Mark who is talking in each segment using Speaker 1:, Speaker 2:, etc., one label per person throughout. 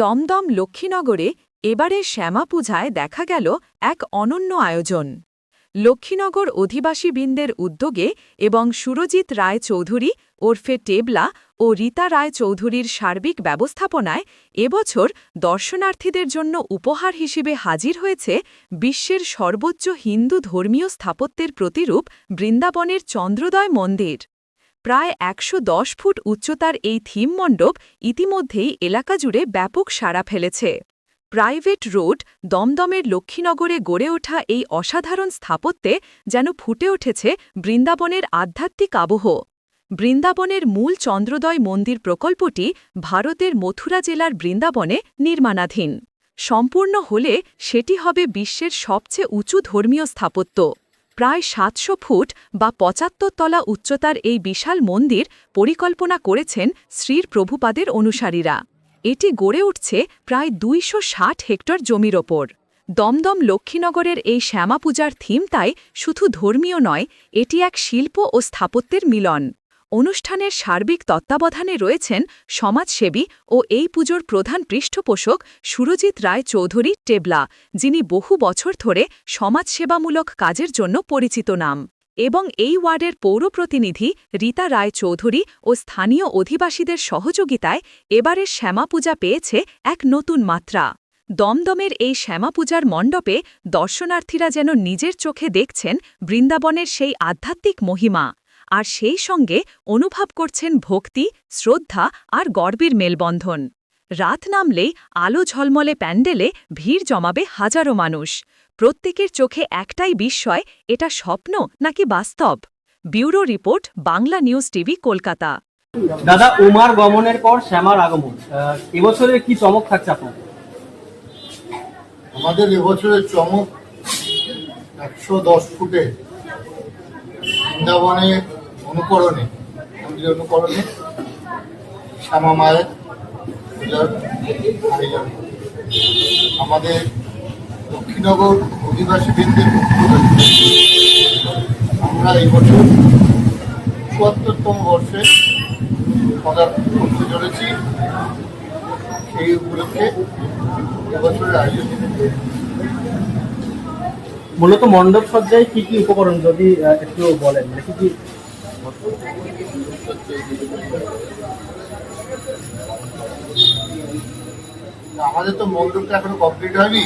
Speaker 1: দমদম লক্ষ্মীনগরে এবারের শ্যামা পূজায় দেখা গেল এক অনন্য আয়োজন। লক্ষ্মীনগর অধিবাসীবৃন্দের উদ্যোগে এবং সুরজিৎ রায় চৌধুরী ওরফে টেবলা ও রীতা রায় চৌধুরীর সার্বিক ব্যবস্থাপনায় এবছর দর্শনার্থীদের জন্য উপহার হিসেবে হাজির হয়েছে বিশ্বের সর্বোচ্চ হিন্দু ধর্মীয় স্থাপত্যের প্রতিরূপ বৃন্দাবনের চন্দ্রোদয় মন্দির। প্রায় একশো দশ ফুট উচ্চতার এই থিম মণ্ডপ ইতিমধ্যেই এলাকা জুড়ে ব্যাপক সাড়া ফেলেছে। প্রাইভেট রোড দমদমের লক্ষ্মীনগরে গড়ে ওঠা এই অসাধারণ স্থাপত্যে যেন ফুটে উঠেছে বৃন্দাবনের আধ্যাত্মিক আবহ। বৃন্দাবনের মূল চন্দ্রোদয় মন্দির প্রকল্পটি ভারতের মথুরা জেলার বৃন্দাবনে নির্মাণাধীন। সম্পূর্ণ হলে সেটি হবে বিশ্বের সবচেয়ে উঁচু ধর্মীয় স্থাপত্য। প্রায় সাতশো ফুট বা পঁচাত্তর তলা উচ্চতার এই বিশাল মন্দির পরিকল্পনা করেছেন শ্রীর প্রভুপাদের অনুসারীরা। এটি গড়ে উঠছে প্রায় দুইশো ষাট হেক্টর জমির ওপর। দমদম লক্ষ্মীনগরের এই শ্যামাপূজার থিম তাই শুধু ধর্মীয় নয়, এটি এক শিল্প ও স্থাপত্যের মিলন। অনুষ্ঠানের সার্বিক তত্ত্বাবধানে রয়েছেন সমাজসেবী ও এই পুজোর প্রধান পৃষ্ঠপোষক সুরজিৎ রায় চৌধুরী টেবলা, যিনি বহু বছর ধরে সমাজসেবামূলক কাজের জন্য পরিচিত নাম। এবং এই ওয়ার্ডের পৌর প্রতিনিধি রীতা রায় চৌধুরী ও স্থানীয় অধিবাসীদের সহযোগিতায় এবারের শ্যামা পূজা পেয়েছে এক নতুন মাত্রা। দমদমের এই শ্যামা পূজার মণ্ডপে দর্শনার্থীরা যেন নিজের চোখে দেখছেন বৃন্দাবনের সেই আধ্যাত্মিক মহিমা। আর সেই সঙ্গে অনুভব করছেন ভক্তি শ্রদ্ধা আর গর্বের মেলবন্ধন। রাত নামলেই আলো ঝলমলে প্যান্ডেলে ভিড় জমাবে হাজারো মানুষ। প্রত্যেকের চোখে একটাই বিস্ময় এটা স্বপ্ন নাকি বাস্তব? Bureau report Bangla news TV Kolkata.
Speaker 2: দাদা উমার গমনের পর শ্যামার আগমন এবছরের কি চমক থাকছে আপনার
Speaker 3: আমাদের এবছরের চমক একশো দশ ফুটে বৃন্দাবনে অনুকরণে মন্দির অনুকরণে শ্যামা মায়ের আমাদের দক্ষিণনগর অধিবাসী বৃন্দের আমরা এই বছর চুয়াত্তরতম বর্ষে পদার্পণ করতে চলেছি। সেই উপলক্ষে এবছরের আয়োজন
Speaker 2: মূলত মণ্ডপ সজ্জায় কি কি উপকরণ, যদি একটু বলেন মানে কি কি
Speaker 3: আমাদের তো মণ্ডপটা এখনও কমপ্লিট হয়নি।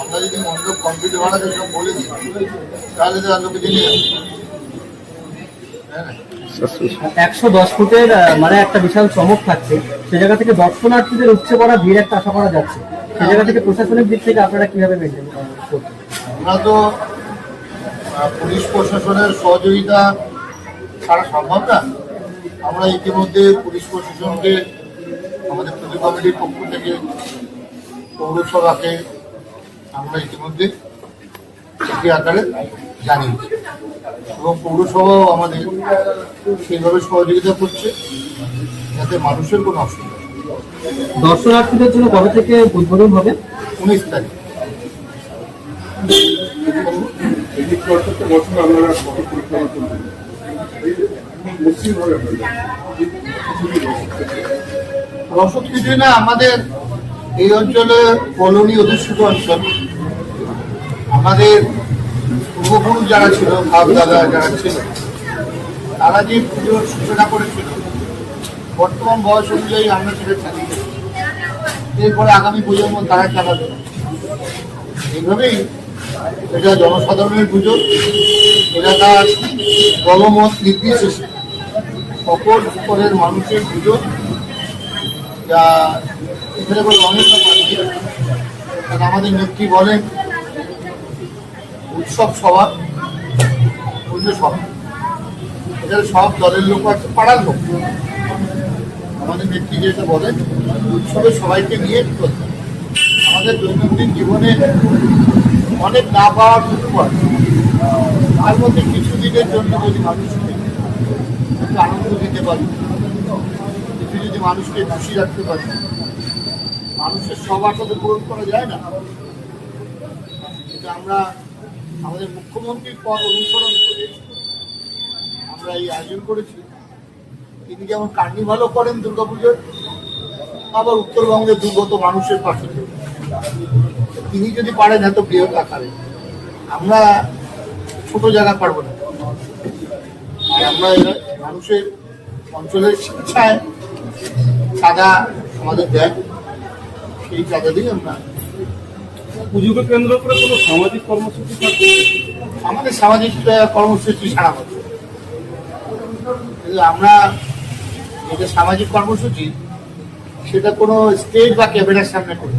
Speaker 3: আমরা যদি মণ্ডপ কমপ্লিট হওয়ার আগে সব বলে দিই তাহলে তো আর লোকে হ্যাঁ
Speaker 2: একশো দশ ফুটের মানে একটা বিশাল চমক থাকছে। সে জায়গা থেকে দর্শনার্থীদের উপচে পড়া ভিড় একটা আশা করা যাচ্ছে। সে জায়গা থেকে প্রশাসনিক দিক থেকে আপনারা কীভাবে মেনটেন করছেন
Speaker 3: আমরা তো পুলিশ প্রশাসনের সহযোগিতা ছাড়া সম্ভব না। আমরা ইতিমধ্যে পুলিশ প্রশাসনকে আমাদের পুজো কমিটির পক্ষ থেকে পৌরসভাকে আমরা ইতিমধ্যে চিঠি আকারে জানিয়েছি। এবং পৌরসভাও আমাদের সেইভাবে সহযোগিতা করছে যাতে মানুষের কোনো অসুবিধা
Speaker 2: দর্শনার্থীদের জন্য কবে থেকে উদ্বোধন হবে?
Speaker 3: উনিশ তারিখ।
Speaker 4: আপনারা কত পরিক্রমা করবেন নিশ্চিতভাবে আপনারা
Speaker 3: রসদ কিছুই না আমাদের এই অঞ্চলে কলোনি অধিষ্ঠিত অঞ্চল। আমাদের পূর্বপুরুষ যারা ছিল ভাব দাদা যারা ছিল, তারা যে পুজোর সূচনা করেছিল, বর্তমান বয়স অনুযায়ী আমরা সেটা চালিয়ে। এরপরে আগামী প্রজন্ম তারা চালাবে। এইভাবেই এটা জনসাধারণের পুজো। এটা এলাকার দলমত নির্বিশেষে। সকল স্তরের মানুষের পুজো, যা এখানে রঙের ব্যাপার নেই। আমাদের নেত্রী বলেন, উৎসব সবার পুজো সবার এখানে সব দলের লোক আছে, পাড়ার লোক। আমাদের নেত্রী যেটা বলেন, উৎসবে সবাইকে নিয়ে আমাদের দৈনন্দিন জীবনে অনেক না পাওয়ার আছে তার মধ্যে কিছু দিনের জন্য যদি মানুষকে আনন্দ দিতে পারি। কিছু যদি মানুষকে খুশি রাখতে পারি। মানুষের সব আশা তো পূরণ করা যায় না। কিন্তু আমরা আমাদের মুখ্যমন্ত্রীর পদ অনুসরণ করে আমরা এই আয়োজন করেছি। তিনি যেমন কার্নিভালও করেন দুর্গাপুজোর আবার উত্তরবঙ্গের দুর্গত মানুষের পাশে। তিনি যদি পারেন এত বৃহৎ আকারে, আমরা ছোট জায়গা পারব না। আর আমরা মানুষের অঞ্চলের শিক্ষায় চাঁদা আমাদের দেয়। সেই চাঁদা দিয়ে আমরা
Speaker 4: পুজোকে কেন্দ্র করে কোনো সামাজিক কর্মসূচি
Speaker 3: আমাদের সামাজিক কর্মসূচি সারা বছর আমরা যেটা সামাজিক কর্মসূচি সেটা কোনো স্টেজ বা ক্যামেরার সামনে করি।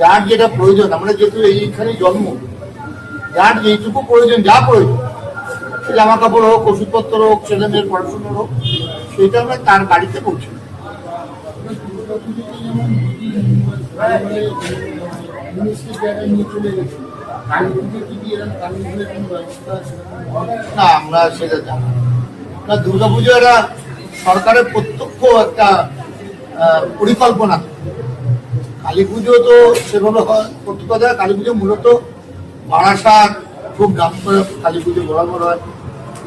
Speaker 3: যার যেটা প্রয়োজন আমরা যেহেতু এইখানে জন্ম যার যেইটুকু প্রয়োজন যা প্রয়োজন জামা কাপড় হোক, ওষুধপত্র হোক ছেলে মেয়ের পড়াশোনা হোক, সেটা আমরা তার বাড়িতে পৌঁছে। না, আমরা সেটা জানি না দুর্গাপুজো একটা সরকারের প্রত্যক্ষ একটা পরিকল্পনা কালী পুজো তো সেভাবে হয় প্রত্যেক কথা কালী পুজো মূলত বারাসাত খুব দাম করে কালী পুজো বরাবর হয়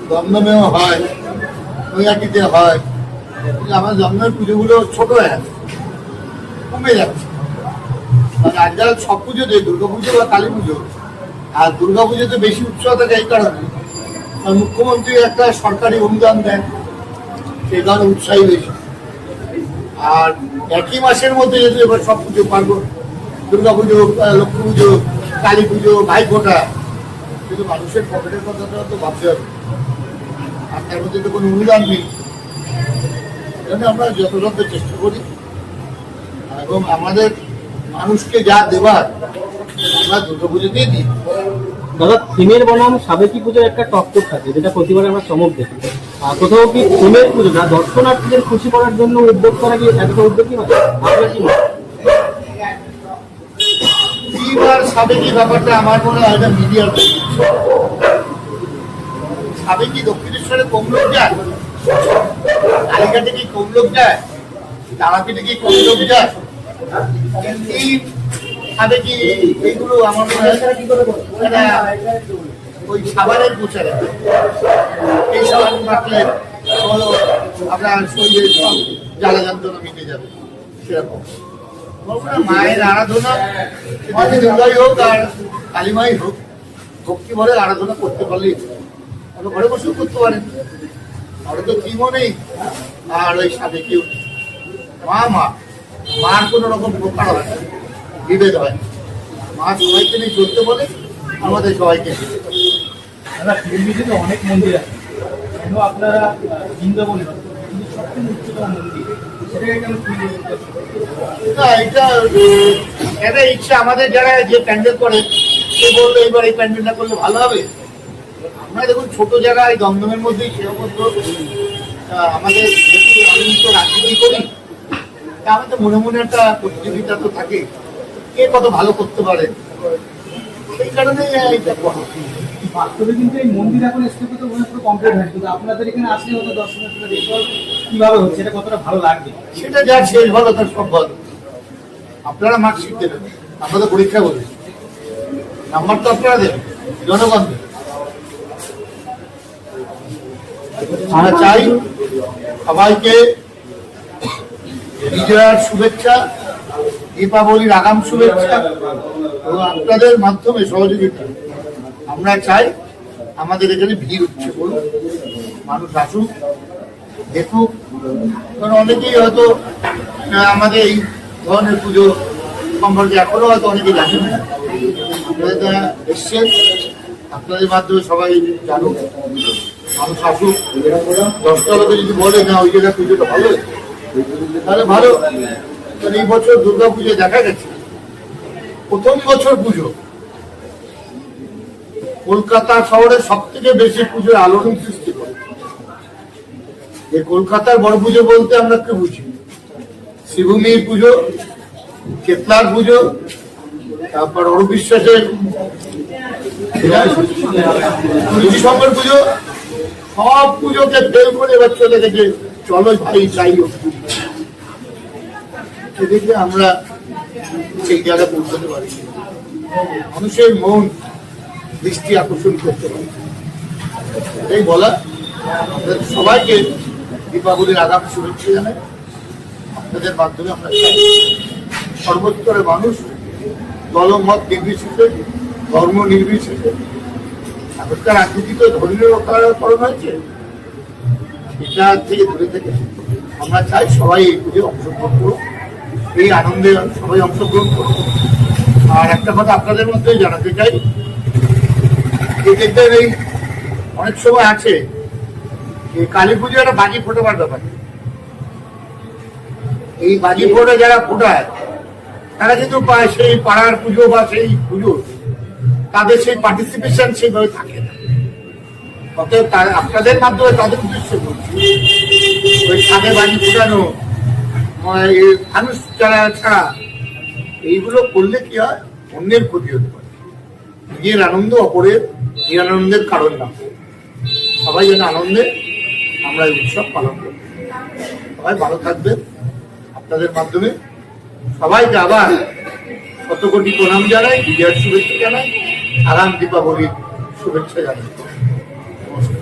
Speaker 3: দমদমেও হয় নৈয়াটিতে হয়। আমার দমদমের পুজোগুলো ছোট হয়ে। গেছে কমে যাচ্ছে। মানে আজকাল সব পুজোতে দুর্গা পুজো বা কালী পুজো, আর দুর্গা পুজোতে বেশি উৎসাহ থাকে এই কারণে। আর মুখ্যমন্ত্রী একটা সরকারি অনুদান দেন, সেই কারণে উৎসাহী বেশি আর একই মাসের মধ্যে যেহেতু এবার সব পুজো পার্বণ, দুর্গা পুজো লক্ষ্মী পুজো, কালী পুজো, ভাইফোঁটা কিন্তু মানুষের পকেটের কথাটা তো ভাবতে হবে। আর তার মধ্যে তো কোনো অনুদান নেই। আমরা যথাযথ চেষ্টা করি। এবং আমাদের মানুষকে যা দেবার, আমরা দুর্গা পুজোতেই দিই।
Speaker 2: দাদা, থিমের বনাম সাবেকি পুজোর একটা টক্কর থাকে, যেটা প্রতিবারে আমরা চমক দেখি। কোথাও কি থিমের পুজো না, দর্শনার্থীদের খুশি করার জন্য উদ্যোগ করা কি একটা উদ্যোগই হয় আপনার কি মত?
Speaker 3: সাবেকি ব্যাপারটা আমার মনে হয় এটা মিডিয়ার সাবেকি দক্ষিণেশ্বরে কম লোক যায়? কালীঘাটে কি কম যায়? তারাপীঠে কি কম লোক যায়? সাবেকি এইগুলো আমার মনে হয় ওই খাবারের প্রচারে এই সাবান হলো আপনার শরীরের জ্বালা যন্ত্রণা মিটে যাবে, সেরকম। মায়ের আরাধনা সেটা দুর্গাই হোক আর কালীমাই হোক ভক্তি ভরে আরাধনা করতে পারলেই। আমরা ঘরে বসেও করতে পারেন। ঘরে তো থিমও নেই। আর ওই সাথে কেউ মা মা মার কোনো রকম প্রকার হয় না, বিভেদ হয় মা সবাইকে নিয়ে চলতে বলে আমাদের সবাইকে বলে।
Speaker 2: অনেক মন্দির আছে। আপনারা বৃন্দাবনে? সবচেয়ে উচ্চতম মন্দির।
Speaker 3: না, এটা এটা আমাদের যারা যে প্যান্ডেল করে, সে বলল, এবার এই প্যান্ডেলটা করলে ভালো হবে। আমরা দেখুন, ছোট জায়গায় দমদমের মধ্যেই সেরকম আমাদের আমি তো রাজনীতি করি, তা আমাদের মনে মনে একটা প্রতিযোগিতা তো থাকে, কে কত ভালো করতে পারে? সেই কারণে করা
Speaker 2: বাস্তবে কিন্তু এই মন্দির এখন স্থাপিত হয়ে পুরো কমপ্লিট হয়েছে কিন্তু আপনাদের এখানে আসলে হয়তো দর্শনার্থীরা দেখতে পাবে কীভাবে হচ্ছে, এটা কতটা ভালো লাগবে?
Speaker 3: সেটা যার শেষ ভালো, তার সব ভালো। আপনারা মার্কশিট দেবেন আপনাদের পরীক্ষা করবেন নাম্বার তো আপনারা দেবেন, জনগণ দেবে। আমরা চাই সবাইকে বিজয়ার শুভেচ্ছা, দীপাবলির আগাম শুভেচ্ছা, এবং আপনাদের মাধ্যমে সহযোগিতা। আমরা চাই আমাদের এখানে ভিড় উঠছে বলুন, মানুষ আসুক, দেখুক। কারণ অনেকেই হয়তো আমাদের এই ধরনের পুজো সম্পর্কে এখনও হয়তো অনেকে জানেন আপনাদের যারা এসছেন, আপনাদের মাধ্যমে সবাই জানুক, মানুষ আসুক। দশটা লোকে যদি বলে, না, ওই জায়গায় পুজোটা ভালো তাহলে ভালো। কারণ এই বছর দুর্গা পুজো দেখা গেছে। প্রথম বছর পুজো। কলকাতা শহরে সব থেকে বেশি পুজোর আলোড়ন সৃষ্টি করে। এই কলকাতার বড় পুজো বলতে আমরা কি বুঝি? শিবভূমির পুজো, কেতলার পুজো, তারপর অরূপ বিশ্বাসের শঙ্কর পুজো, সব পুজোকে ফেল করে এবার চলে গেছে চলো ভাই চাই হোক সেদিকে আমরা সেই জায়গায় পৌঁছতে পারি। মানুষের মন দৃষ্টি আকর্ষণ করতে পারি। এটাই বলা সবাইকে দীপাবলির আগাম শুভেচ্ছা জানাই। আপনাদের মাধ্যমে আমরা সর্বস্তরের মানুষ, দলমত নির্বিশেষে, ধর্ম নির্বিশেষে এখনকার রাজনীতি তো ধর্মীয় রক্ষাকরণ হয়েছে, এটা থেকে দূরে থেকে আমরা চাই সবাই এই পুজো অংশগ্রহণ করুক, এই আনন্দে সবাই অংশগ্রহণ করুক। আর একটা কথা আপনাদের মধ্যে জানাতে চাই এই এই অনেক সময় আছে। কালী পুজো একটা বাজি ফোটাবার ব্যাপার। এই বাজি ফোটা যারা ফোটায়, তারা কিন্তু পায় সেই পাড়ার পুজো বা সেই পুজো। তাদের সেই পার্টিসিপেশন সেইভাবে থাকে না। অতএব আপনাদের মাধ্যমে তাদের উদ্দেশ্যে বলছি, ওই ছাদে বাজি ফোটানো মানে মানুষ যারা ছাড়া এইগুলো করলে কি হয়? অন্যের ক্ষতি হতে পারে। নিজের আনন্দ অপরের নিরানন্দের কারণ না। সবাই যেন আনন্দে আমরা এই উৎসব পালন করি। সবাই ভালো থাকবেন। আপনাদের মাধ্যমে সবাইকে আবার শত কোটি প্রণাম জানাই, বিজয়ের শুভেচ্ছা জানাই আরাম দীপাবলির শুভেচ্ছা জানাই। নমস্কার।